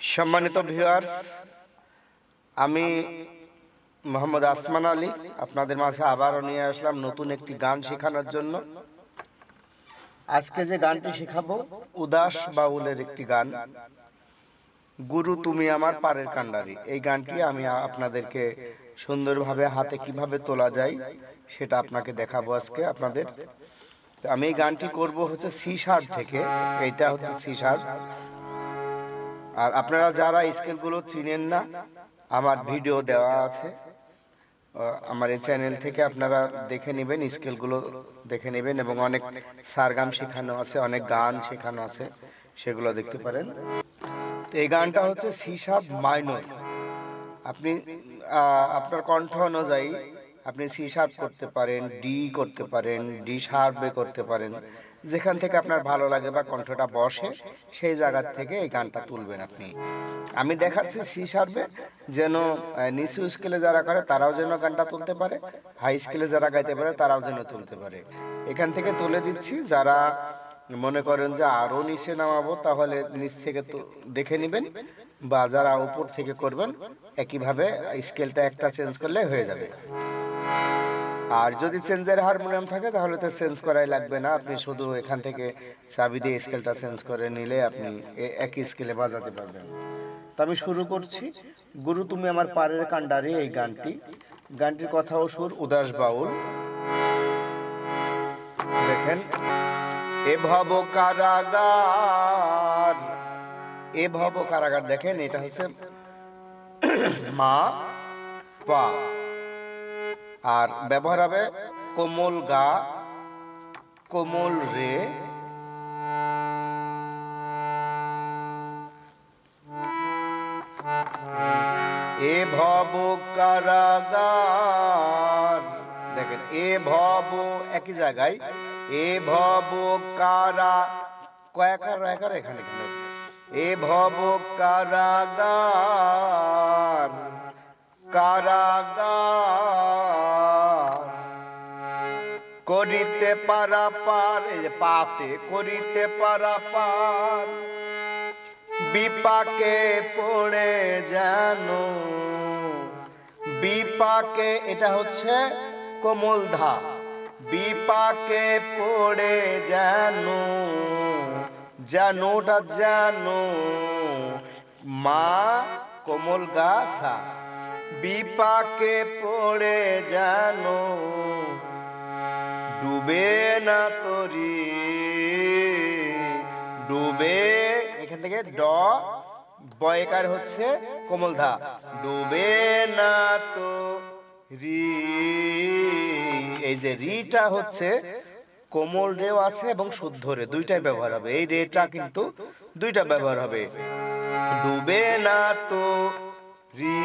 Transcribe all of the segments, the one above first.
সম্মানিত ভিউয়ার্স আমি মোহাম্মদ আসমান আলী। আপনাদের মাঝে আবারও নিয়ে আসলাম নতুন একটি গান শেখানোর জন্য। আজকে যে গানটি শেখাবো, উদাস বাউলের একটি গান। গুরু তুমি আমার পারের কান্ডারি। এই গানটি আমি আপনাদেরকে সুন্দরভাবে হাতে কীভাবে তোলা যায়, সেটা আপনাকে দেখাবো আজকে আপনাদের। আমি এই গানটি করব হচ্ছে সি থেকে। এইটা হচ্ছে সি আর আপনারা যারা স্কেলগুলো চিনেন না, আমার ভিডিও দেওয়া আছে। আমার এই চ্যানেল থেকে আপনারা দেখে নেবেন, স্কেলগুলো দেখে নেবেন এবং অনেক সারগাম শেখানো আছে, অনেক গান শেখানো আছে, সেগুলো দেখতে পারেন। তো এই গানটা হচ্ছে সি শার্প মাইনর। আপনি আপনার কণ্ঠ অনুযায়ী আপনি সি করতে পারেন, ডি করতে পারেন, ডি শার্পে করতে পারেন। যেখান থেকে আপনার ভালো লাগে বা কণ্ঠটা বসে, সেই জায়গা থেকে এই গানটা তুলবেন আপনি। আমি দেখাচ্ছি সি শার্পে যেন নিচু স্কেলে যারা করে, তারাও যেন গানটা তুলতে পারে। হাই স্কেলে যারা গাইতে পারে, তারাও যেন তুলতে পারে। এখান থেকে তুলে দিচ্ছি, যারা মনে করেন যে আরও নিচে নামাবো, তাহলে নিচ থেকে তো, দেখে নেবেন, বা যারা উপর থেকে করবেন, একইভাবে স্কেলটা একটা চেঞ্জ করলে হয়ে যাবে। আর যদি চেঞ্জের হারমোনিয়াম থাকে, তাহলে তো চেঞ্জ করাই লাগবে না। আপনি শুধু এখান থেকে চাবি দিয়ে স্কেলটা চেঞ্জ করে নিলে আপনি একই স্কেলে বাজাতে পারবেন। তো আমি শুরু করছি। গুরু, তুমি আমার পারের কান্ডারি এই গানটি। গানটির কথা ও সুর উদাস বাউল। দেখেন, এ ভব কারাগার, এ ভব কারাগার, দেখেন, এটা হচ্ছে মা, পা। আর ব্যবহার হবে কোমল গা, কোমল রে। এ ভব কারাগার, দেখেন, এ ভব একই জায়গায়, এ ভব কারা কয়াকার রয়াকার এখানে কিন্তু। এ ভব কারাগার কারাগার। করিতে পারা পার পাতে করিতে পারা পার বিপাকে পড়ে জানো বিপাকে, এটা হচ্ছে কোমল ধা বিপাকে পড়ে জানো জানোটা জানো মা কোমল গাছা। বিপাকে পড়ে জানো ডুবে না তরি, ডুবে এখান থেকে ড, বয়কার হচ্ছে কোমল ধা। ডুবে না তো রি এই যে রিটা হচ্ছে কোমল রেও আছে এবং শুদ্ধ রে, দুইটাই ব্যবহার হবে। এই রেটা কিন্তু দুইটা ব্যবহার হবে। ডুবে না তো রি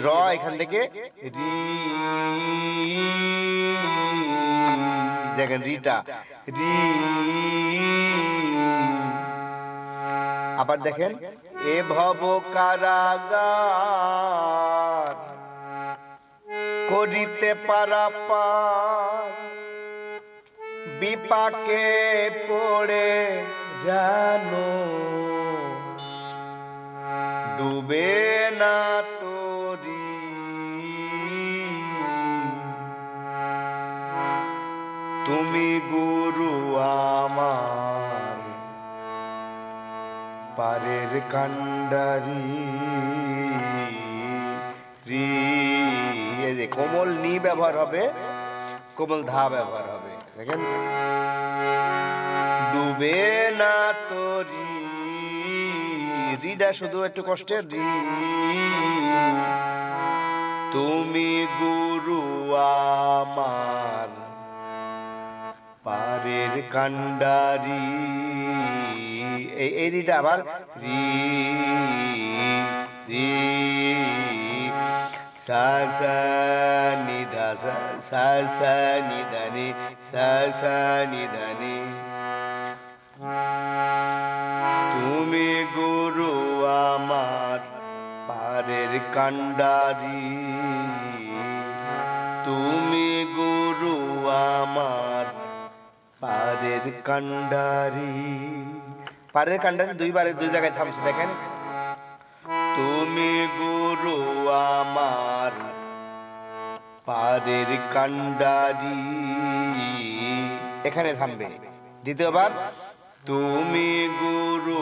রি এখান থেকে রি। দেখেন রিটা। রি। আবার দেখেন, এ ভব কারাগার করিতে পার বিপাকে পড়ে জানো ডুবে না তুমি গুরু আমার। পারের কান্ডারি যে কোমল নি ব্যবহার হবে, কোমল ধা ব্যবহার হবে, দেখেন। ডুবে না তোরি। রিডা শুধু একটু কষ্টের রি। তুমি গুরু আমার। পারের কান্ডারি এই রিটা আবার রি রি, সা সা, নি ধা সা সা সা, নি ধা সা সা, নি তুমি গুরু আমার পারের কান্ডারি তুমি গুরু আমার পারের কান্ডারি পারের কান্ডারি দুইবারে দুই জায়গায় থামছে, দেখেন। তুমি গুরু আমার পারের কান্ডারি এখানে থামবে। দ্বিতীয়বার, তুমি গুরু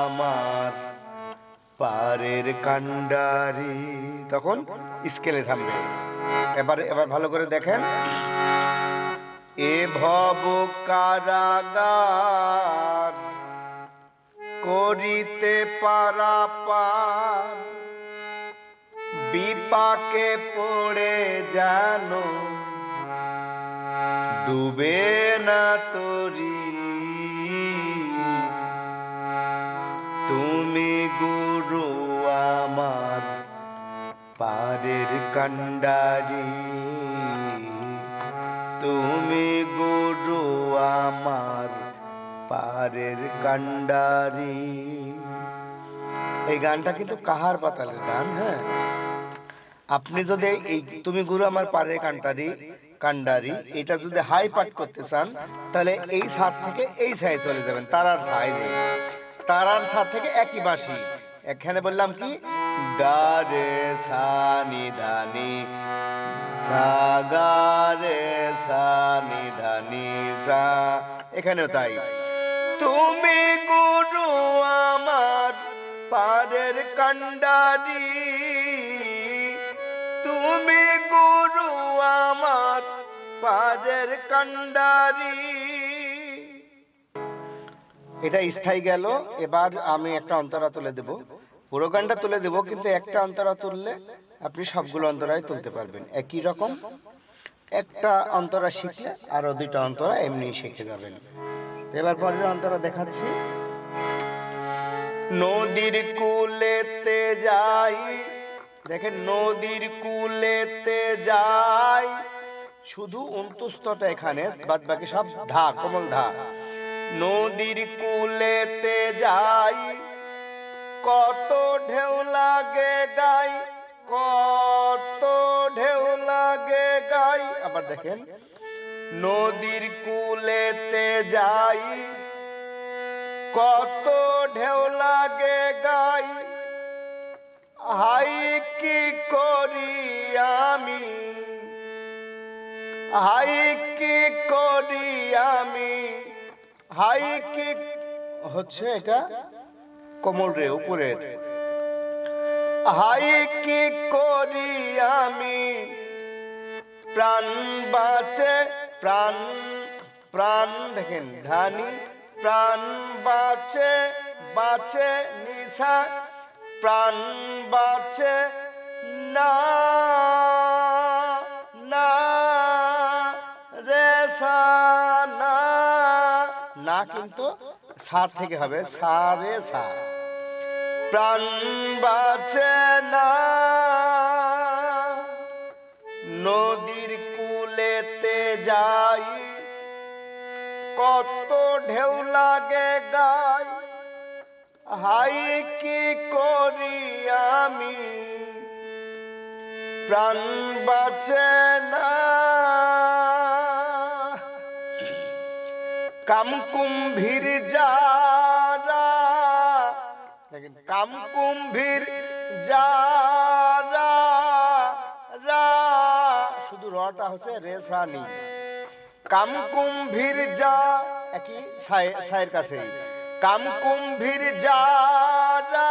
আমার পারের কান্ডারি তখন স্কেলে থামবে। এবার এবার ভালো করে দেখেন। এ ভব কারাগার করিতে পারা পার বিপাকে পড়ে জানো ডুবে না তরি। তুমি গুরু আমার পারের কান্ডারি তুমি গুরু আমার পারের কান্ডারি এই গানটা কিন্তু কাহার পাতালের গান হ্যাঁ? আপনি যদি এই তুমি গুরু আমার পারের কান্ডারি কান্ডারি এটা যদি হাই পাঠ করতে চান, তাহলে এই সাজ থেকে এই সাইজ চলে যাবেন, তারার সাইজে তারার সাজ থেকে একই বাসি এখানে বললাম কি? গারে সানি ধানি সাগারে সানি ধানি সা। এখানেও তাই। তুমি গুরু আমার পারের কান্ডারি, তুমি গুরু আমার পারের কান্ডারি। এটা স্থায়ী গেল, এবার আমি একটা অন্তরা তুলে দেব। পুরো গানটা তুলে দেব, কিন্তু একটা অন্তরা তুললে আপনি সবগুলো অন্তরায় তুলতে পারবেন। একই রকম, একটা অন্তরা শিখলে আরও দুইটা অন্তরা এমনি শিখে যাবেন। এবার পরের অন্তরা দেখাচ্ছি। নদীর কুলেতে যাই, দেখেন নদীর কুলেতে যাই, শুধু অন্তুস্তটা এখানে বাদ বাকি সব ধা, কোমল ধা। নদীর কুলেতে যাই কত ঢেউ লাগে গাই, কত ঢেউ লাগে গাই। আবার দেখেন, নদীর কুলেতে যাই, কত ঢেউ লাগে গাই। হাই কি করি আমি? হাই কি করি আমি? হাই কি, হচ্ছে এটা কোমল রে উপরের হাই, কি করি আমি? প্রাণ বাঁচে, প্রাণ প্রাণ দেখেন ধানি প্রাণ বাঁচে বাঁচে নিশা, প্রাণ বাঁচে না না রে সা, না। না কিন্তু সা থেকে হবে, সা রে সা। প্রাণ বাঁচে না। নদীর কুলেতে যাই, কত ঢেউ লাগে গাই। হাই কি করি আমি? প্রাণ বাঁচে না। কামকুম্ভীর যারা দেখেন কামকুম্ভীর যারা, রা, শুধু রটা হচ্ছে রেসানি কামকুম্ভীর যা, একই সায়ের কাছে। কামকুম্ভীর যারা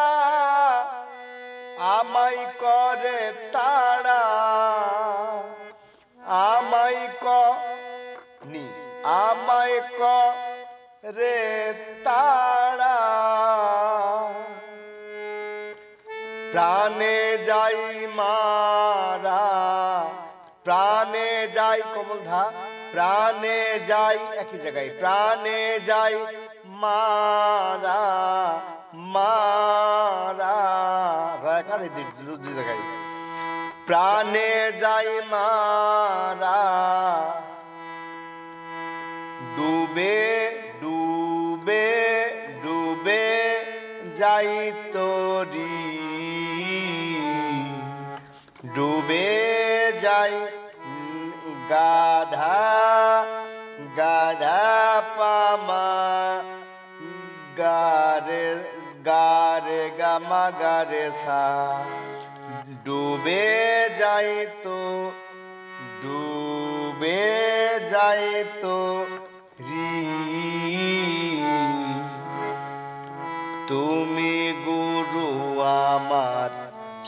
আমাই করে তারা আমাই ক নি, আমায় ক রে তারা। প্রাণে যাই মারা, প্রাণে যাই কমল ধা প্রাণে যাই একই জায়গায়, প্রাণে যাই মারা মারা জায়গায়। প্রাণে যাই মারা, ডুবে ডুবে ডুবে যাই তোরি। ডুবে যাই গাধা গাধা পামা, গারে গারে গামা, গারে সা। ডুবে যায় তো, ডুবে যায় তো রি। তুমি গুরু আমার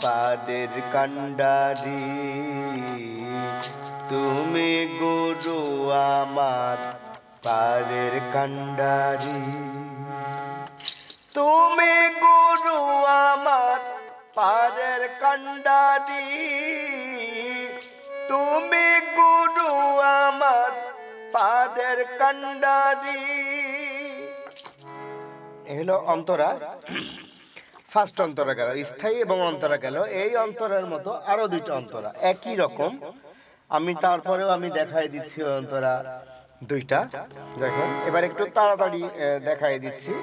পাদের কান্ডারি। তুমি গুরু আমার পাদের কান্ডারি। তুমি গুরু আমার পাদের কান্ডারি। তুমি গুরু আমার পাদের কান্ডারি। এ হলো অন্তরা। ফার্স্ট অন্তরা গেল, স্থায়ী এবং অন্তরা গেল। এই অন্তরার মতো আরও দুইটা অন্তরা, একই রকম। আমি তারপরেও আমি দেখাই দিচ্ছি অন্তরা দুইটা। দেখেন, এবার একটু তাড়াতাড়ি দেখাই দিচ্ছি।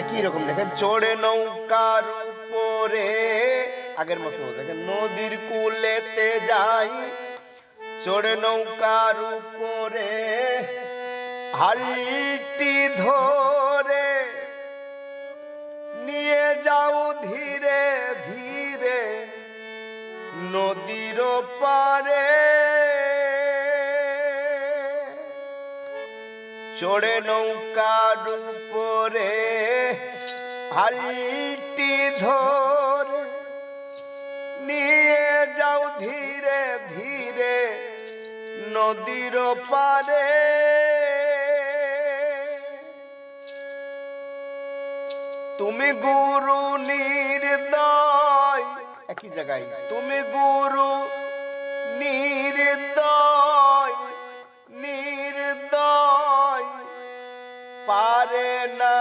একই রকম, দেখেন, চড়ে নৌকার উপরে, আগের মতো, দেখেন, নদীর কুলেতে যাই, চড়ে নৌকার উপরে, হালটি ধরে নিয়ে যাও ধীরে ধীরে নদীর পারে। চড়ে নৌকার উপরে হালটি ধরে নিয়ে যাও ধীরে ধীরে নদীর পারে। তুমি গুরু নির্দয়। একই জায়গায়, তুমি গুরু নির্দয় নির্দয়। পারে না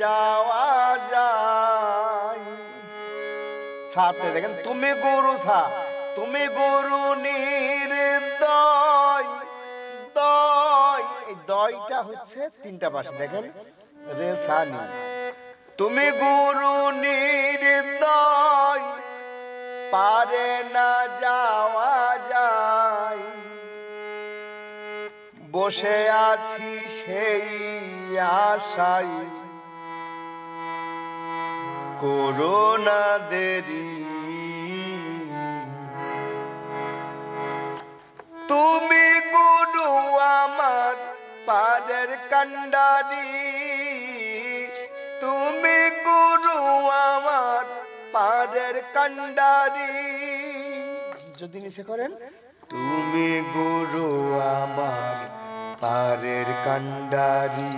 যাওয়া যায়। সাথে দেখেন, তুমি গুরু সা তুমি গুরু নির্দয়, দয়। এই দয়টা হচ্ছে তিনটা পাশে, দেখেন, রে সা নি তুমি গুরু নির্দয়, পারে না যাওয়া যায়। বসে আছি সেই আশায় করোনা দেরি। তুমি গুরু আমার পাদের কান্ডারি তুমি গুরু আমার পাদের কান্ডারি। যদি নিচে করেন। তুমি গুরু আমার পারের কান্ডারি।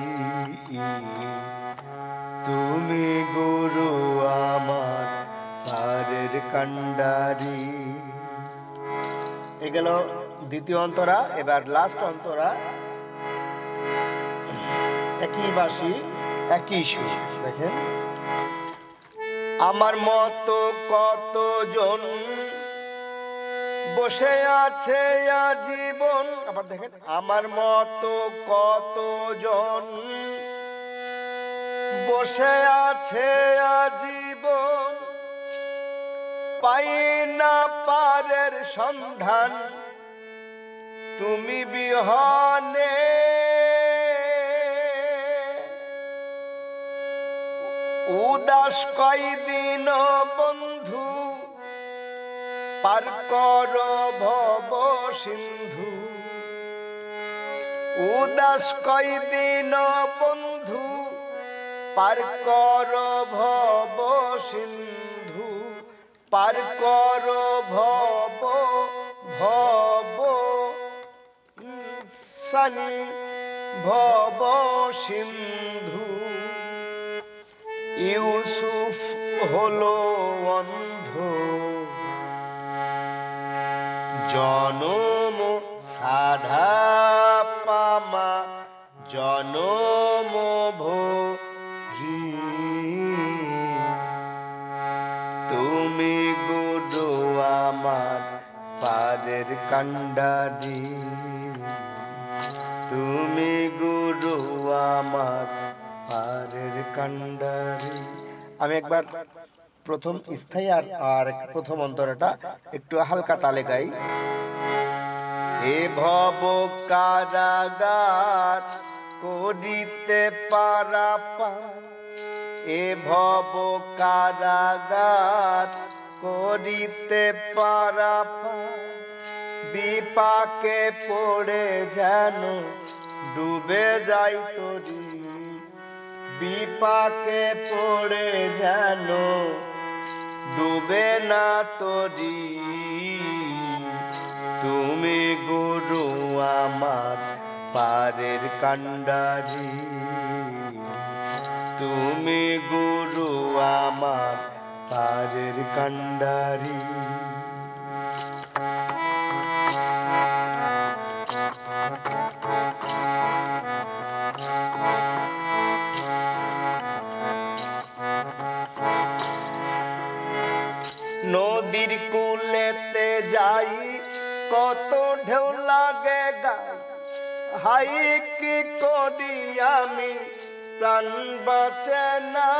তুমি গুরু আমার পারের কান্ডারি। এ গেল দ্বিতীয় অন্তরা, এবার লাস্ট অন্তরা। একই বাসি একই সুর দেখেন। আমার মতো কতজন বসে আছে আজীবন? আবার দেখেন। আমার মতো কতজন বসে আছে আজীবন? পাই না পারের সন্ধান। তুমি বিহনে উদাস কয়দিন বন্ধু, পার কর ভব সিন্ধু। উদাস কয়দিন বন্ধু, পার কর ভব সিন্ধু। পার কর ভব ভব সানি ভব সিন্ধু। ইউসুফ হলো অন্ধ। জনম সাধা পামা, জনম ভরি। তুমি গুরু আমার পারের কান্ডারি তুমি গুরু আমার আমি একবার প্রথম স্থায়ী আর আর প্রথম অন্তরটা একটু হালকা তালে গাই। এ ভব কারাগার, করিতে পারা পার। এ ভব কারাগার, করিতে পারা পার। বিপাকে পড়ে যেন ডুবে যাই তরি। বিপাকে পড়ে যেন ডুবে না তরি। তুমি গুরু আমার পারের কান্ডারি তুমি গুরু আমার পারের কান্ডারি নদীর কত ঢেউ লাগে হাই কি করি আমি, প্রাণ বাঁচে না।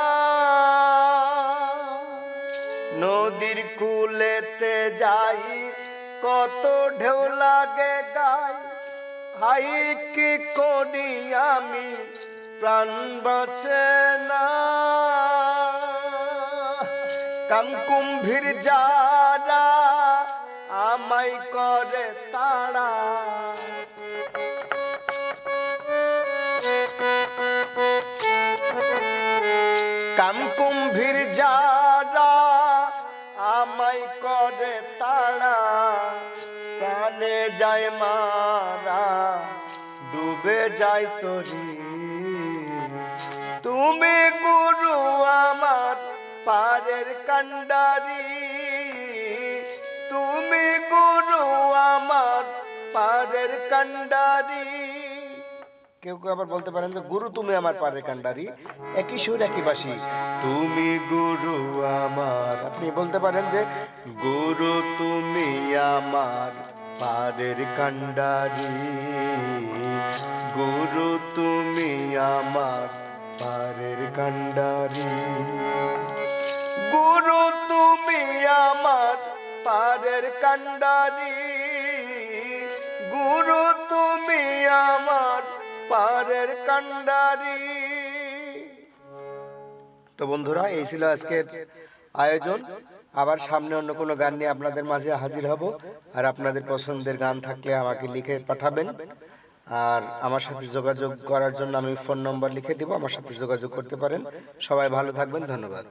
নদীর কুলেতে যাই, কত ঢেউ লাগে গাই হাই কি করি আমি, প্রাণ বাঁচে না। কামকুম্ভীর যারা আমায় করে তাড়া কামকুম্ভীর যারা আমায় করে তাড়া প্রাণে যায় মারা, ডুবে যায় তরি। তুমি গুরু আমার পারের কান্ডারি তুমি গুরু আমার পারের কান্ডারি কেউ কেউ আবার বলতে পারেন যে গুরু তুমি আমার পারের কান্ডারি একই সুর একই বাসি তুমি গুরু আমার। আপনি বলতে পারেন যে গুরু তুমি আমার পারের কান্ডারি গুরু তুমি আমার পারের কান্ডারি পারের কান্ডারি, গুরু তুমি আমার পারের কান্ডারি। তো বন্ধুরা, এই ছিল আজকের আয়োজন। আবার সামনে অন্য কোনো গান নিয়ে আপনাদের মাঝে হাজির হব। আর আপনাদের পছন্দের গান থাকলে আমাকে লিখে পাঠাবেন। আর আমার সাথে যোগাযোগ করার জন্য আমি ফোন নম্বর লিখে দিব, আমার সাথে যোগাযোগ করতে পারেন। সবাই ভালো থাকবেন, ধন্যবাদ।